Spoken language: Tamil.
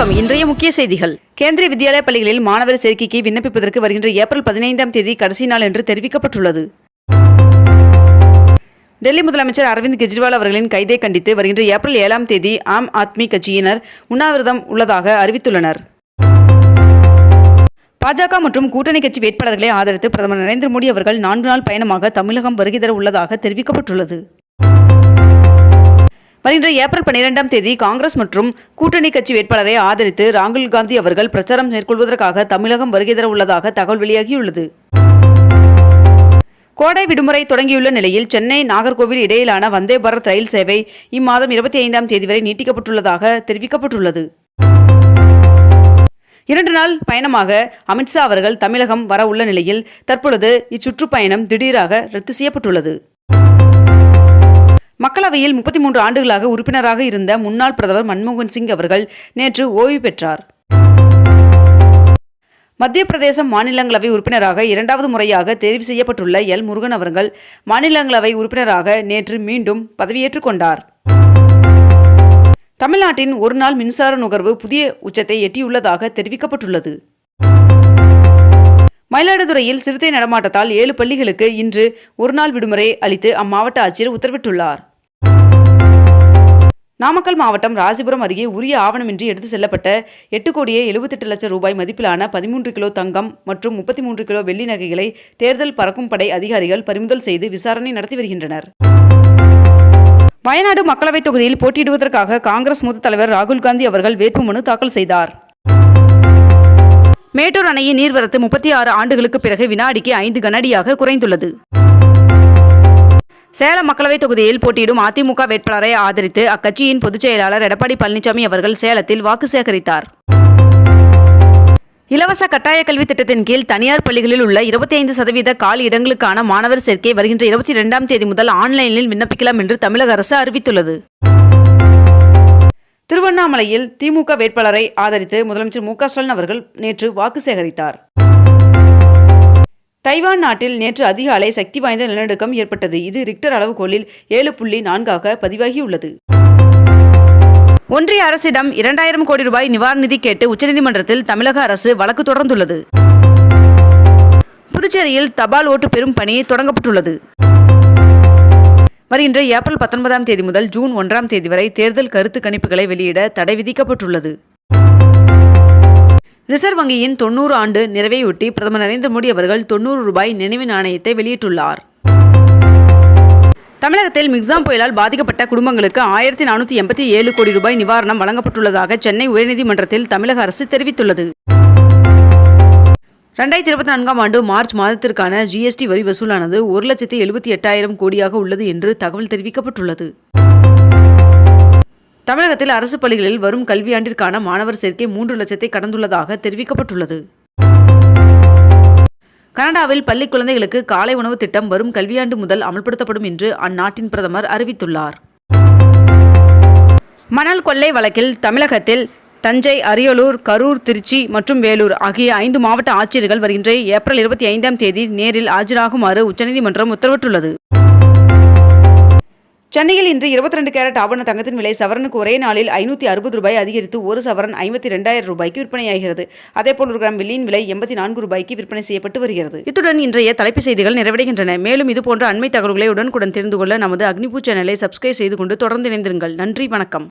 வணக்கம். இன்றைய முக்கிய செய்திகள். கேந்திரிய வித்யாலய பள்ளிகளில் மாணவர் சேர்க்கைக்கு விண்ணப்பிப்பதற்கு வருகின்ற ஏப்ரல் பதினைந்தாம் தேதி கடைசி நாள் என்று தெரிவிக்கப்பட்டுள்ளது. டெல்லி முதலமைச்சர் அரவிந்த் கெஜ்ரிவால் அவர்களின் கைதை கண்டித்து வருகின்ற ஏப்ரல் ஏழாம் தேதி ஆம் ஆத்மி கட்சியினர் உண்ணாவிரதம் உள்ளதாக அறிவித்துள்ளனர். பாஜக மற்றும் கூட்டணி கட்சி வேட்பாளர்களை ஆதரித்து பிரதமர் நரேந்திர மோடி அவர்கள் நான்கு நாள் பயணமாக தமிழகம் வருகை தர உள்ளதாக தெரிவிக்கப்பட்டுள்ளது. வருகின்ற ஏப்ரல் பன்னிரெண்டாம் தேதி காங்கிரஸ் மற்றும் கூட்டணி கட்சி வேட்பாளரை ஆதரித்து ராகுல் காந்தி அவர்கள் பிரச்சாரம் மேற்கொள்வதற்காக தமிழகம் வருகை தர உள்ளதாக தகவல் வெளியாகியுள்ளது. கோடை விடுமுறை தொடங்கியுள்ள நிலையில் சென்னை நாகர்கோவில் இடையிலான வந்தே பாரத் ரயில் சேவை இம்மாதம் இருபத்தி ஐந்தாம் தேதி வரை நீட்டிக்கப்பட்டுள்ளதாக தெரிவிக்கப்பட்டுள்ளது. இரண்டு நாள் பயணமாக அமித்ஷா அவர்கள் தமிழகம் வர உள்ள நிலையில் தற்பொழுது இச்சுற்றுப்பயணம் திடீராக ரத்து செய்யப்பட்டுள்ளது. மக்களவையில் முப்பத்தி மூன்று ஆண்டுகளாக உறுப்பினராக இருந்த முன்னாள் பிரதமர் மன்மோகன் சிங் அவர்கள் நேற்று ஓய்வு பெற்றார். மத்திய பிரதேசம் மாநிலங்களவை உறுப்பினராக இரண்டாவது முறையாக தெரிவு செய்யப்பட்டுள்ள எல். முருகன் அவர்கள் மாநிலங்களவை உறுப்பினராக நேற்று மீண்டும் பதவியேற்றுக் கொண்டார். தமிழ்நாட்டின் ஒருநாள் மின்சார நுகர்வு புதிய உச்சத்தை எட்டியுள்ளதாக தெரிவிக்கப்பட்டுள்ளது. மயிலாடுதுறையில் சிறுத்தை நடமாட்டத்தால் ஏழு பள்ளிகளுக்கு இன்று ஒருநாள் விடுமுறை அளித்து அம்மாவட்ட ஆட்சியர் உத்தரவிட்டுள்ளார். நாமக்கல் மாவட்டம் ராசிபுரம் அருகே உரிய ஆவணமின்றி எடுத்து செல்லப்பட்ட எட்டு கோடியே எழுபத்தெட்டு லட்சம் ரூபாய் மதிப்பிலான பதிமூன்று கிலோ தங்கம் மற்றும் முப்பத்தி மூன்று கிலோ வெள்ளி நகைகளை தேர்தல் பறக்கும் படை அதிகாரிகள் பறிமுதல் செய்து விசாரணை நடத்தி வருகின்றனர். வயநாடு மக்களவைத் தொகுதியில் போட்டியிடுவதற்காக காங்கிரஸ் மூத்த தலைவர் ராகுல் காந்தி அவர்கள் வேட்புமனு தாக்கல் செய்தார். மேட்டூர் அணையின் நீர்வரத்து முப்பத்தி ஆறு ஆண்டுகளுக்கு பிறகு வினாடிக்கு ஐந்து கனடியாக குறைந்துள்ளது. சேலம் மக்களவைத் தொகுதியில் போட்டியிடும் அதிமுக வேட்பாளரை ஆதரித்து அக்கட்சியின் பொதுச் செயலாளர் எடப்பாடி பழனிசாமி அவர்கள் சேலத்தில் வாக்கு சேகரித்தார். இலவச கட்டாய கல்வி திட்டத்தின் கீழ் தனியார் பள்ளிகளில் உள்ள இருபத்தி ஐந்து சதவீத காலி இடங்களுக்கான மாணவர் சேர்க்கை வருகின்ற இருபத்தி இரண்டாம் தேதி முதல் ஆன்லைனில் விண்ணப்பிக்கலாம் என்று தமிழக அரசு அறிவித்துள்ளது. திருவண்ணாமலையில் திமுக வேட்பாளரை ஆதரித்து முதலமைச்சர் மு க ஸ்டாலின் அவர்கள் நேற்று வாக்கு சேகரித்தார். தைவான் நாட்டில் நேற்று அதிகாலை சக்தி வாய்ந்த நிலநடுக்கம் ஏற்பட்டது. இது ரிக்டர் அளவுகோலில் ஏழு புள்ளி நான்காக பதிவாகியுள்ளது. ஒன்றிய அரசிடம் இரண்டாயிரம் கோடி ரூபாய் நிவாரண நிதி கேட்டு உச்சநீதிமன்றத்தில் தமிழக அரசு வழக்கு தொடர்ந்துள்ளது. புதுச்சேரியில் தபால் ஓட்டு பெறும் பணி தொடங்கப்பட்டுள்ளது. வருகின்ற ஏப்ரல் பத்தொன்பதாம் தேதி முதல் ஜூன் ஒன்றாம் தேதி வரை தேர்தல் கருத்து கணிப்புகளை வெளியிட தடை விதிக்கப்பட்டுள்ளது. ரிசர்வ் வங்கியின் தொண்ணூறு ஆண்டு நிறைவையொட்டி பிரதமர் நரேந்திர மோடி அவர்கள் தொண்ணூறு ரூபாய் நினைவு நாணயத்தை வெளியிட்டுள்ளார். தமிழகத்தில் மிக்ஸாம் புயலால் பாதிக்கப்பட்ட குடும்பங்களுக்கு ஆயிரத்தி நானூற்றி எண்பத்தி ஏழு கோடி ரூபாய் நிவாரணம் வழங்கப்பட்டுள்ளதாக சென்னை உயர்நீதிமன்றத்தில் தமிழக அரசு தெரிவித்துள்ளது. ரெண்டாயிரத்தி இருபத்தி நான்காம் ஆண்டு மார்ச் மாதத்திற்கான ஜிஎஸ்டி வரி வசூலானது ஒரு லட்சத்தி எழுபத்தி எட்டாயிரம் கோடியாக உள்ளது என்று தகவல் தெரிவிக்கப்பட்டுள்ளது. தமிழகத்தில் அரசு பள்ளிகளில் வரும் கல்வியாண்டிற்கான மாணவர் சேர்க்கை மூன்று லட்சத்தை கடந்துள்ளதாக தெரிவிக்கப்பட்டுள்ளது. கனடாவில் பள்ளி குழந்தைகளுக்கு காலை உணவு திட்டம் வரும் கல்வியாண்டு முதல் அமல்படுத்தப்படும் என்று அந்நாட்டின் பிரதமர் அறிவித்துள்ளார். மணல் கொள்ளை வழக்கில் தமிழகத்தில் தஞ்சை அரியலூர் கரூர் திருச்சி மற்றும் வேலூர் ஆகிய ஐந்து மாவட்ட ஆட்சியர்கள் வருகின்ற ஏப்ரல் இருபத்தி ஐந்தாம் தேதி நேரில் ஆஜராகுமாறு உச்சநீதிமன்றம் உத்தரவிட்டுள்ளது. சென்னையில் இன்று இருபத்தி ரெண்டு கேரட் ஆபண தங்கத்தின் விலை சவரனுக்கு ஒரே நாளில் ஐநூற்றி அறுபது ரூபாய் அதிகரித்து ஒரு சவரன் ஐம்பத்தி ரெண்டாயிரம் ரூபாய்க்கு விற்பனையாகிறது. அதேபோல் ஒரு கிராம் வெள்ளியின் விலை எண்பத்தி நான்கு ரூபாய்க்கு விற்பனை செய்யப்பட்டு வருகிறது. இத்துடன் இன்றைய தலைப்புச் செய்திகள் நிறைவடைகின்றன. மேலும் இதுபோன்ற அண்மை தகவல்களை உடனுக்குடன் தெரிந்து கொள்ள நமது அக்னிபூ சேனலை சப்ஸ்கிரைப் செய்து கொண்டு தொடர்ந்து இணைந்திருங்கள். நன்றி வணக்கம்.